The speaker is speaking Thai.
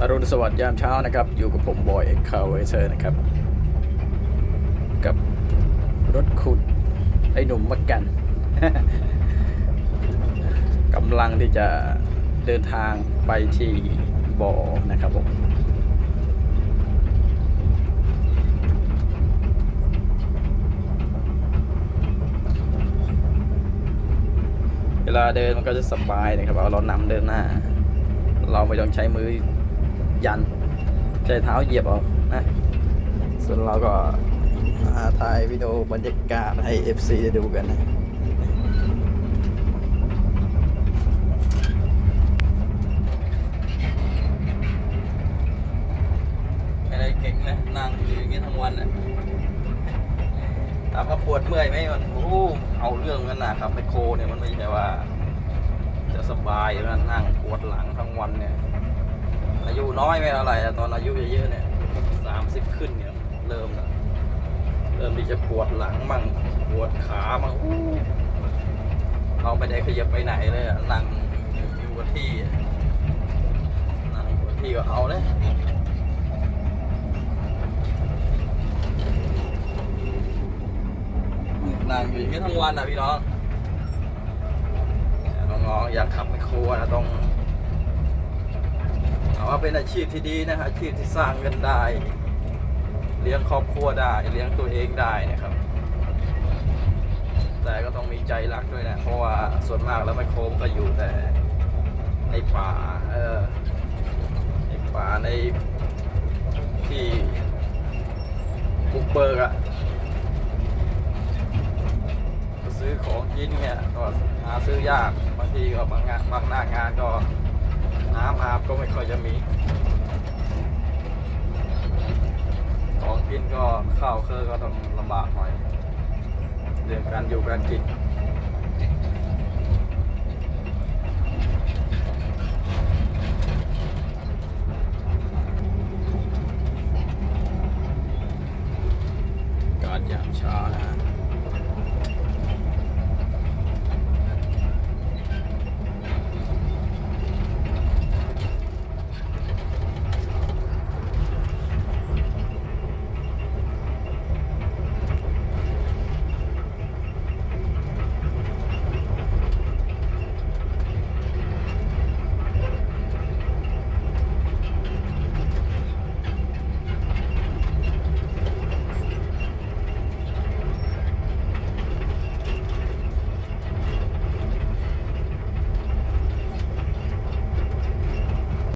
อรุณสวัสดิ์ยามเช้านะครับ อยู่กับผมบอยเอ็กคาเวเซอร์นะครับ กับรถขุดไอ้หนุ่มมักกันกำลังที่จะเดินทางไปที่บ่อนะครับผมเวลาเดินมันก็จะสบายนะครับ เอาเรานำเดินหน้า เราไม่ต้องใช้มือ ยัน ใช้เท้าเหยียบเอานะส่วนเราก็หาถ่ายวิดีโอบรรยากาศให้ FC ได้ดูกันนะอะไรเก่งนะนั่งอยู่อย่างนี้ทั้งวันนะถามว่าปวดเมื่อยไหมมันโอ้เอาเรื่องกันนะครับไมโครเนี่ยมันไม่ใช่ว่า จะสบายนะนั่งปวดหลังทั้งวันเนี่ย น้อยไม่เท่าไหร่ตอนอายุเยอะๆเนี่ยสามสิบขึ้นเนี่ยเริ่มแล้วเริ่มที่จะปวดหลังมั่งปวดขามั่งอู้เราไม่ได้ขยับไปไหนเลยอะนั่งอยู่กับที่นั่งอยู่กับที่ก็เอาเลยนั่งอยู่อย่างนี้ทั้งวันอะพี่น้องน้องๆอยากขับไมโครัวนะต้อง ว่าเป็นอาชีพที่ดีนะอาชีพที่สร้างเงินได้ เลี้ยงครอบครัวได้ เลี้ยงตัวเองได้นะครับ แต่ก็ต้องมีใจรักด้วยนะ เพราะว่าส่วนมากแล้วไมโครมก็อยู่แต่ในป่า เออ ในป่าในที่บุกเบิกอะซื้อของกินเนี่ยก็หาซื้อยากบางทีก็บางงานบางหน้างานก็ น้ำอาบก็ไม่ค่อยจะมีของกินก็ข้าวเครือก็ต้องลำบากหน่อยเรื่องการอยู่การกินการยามเช้านะ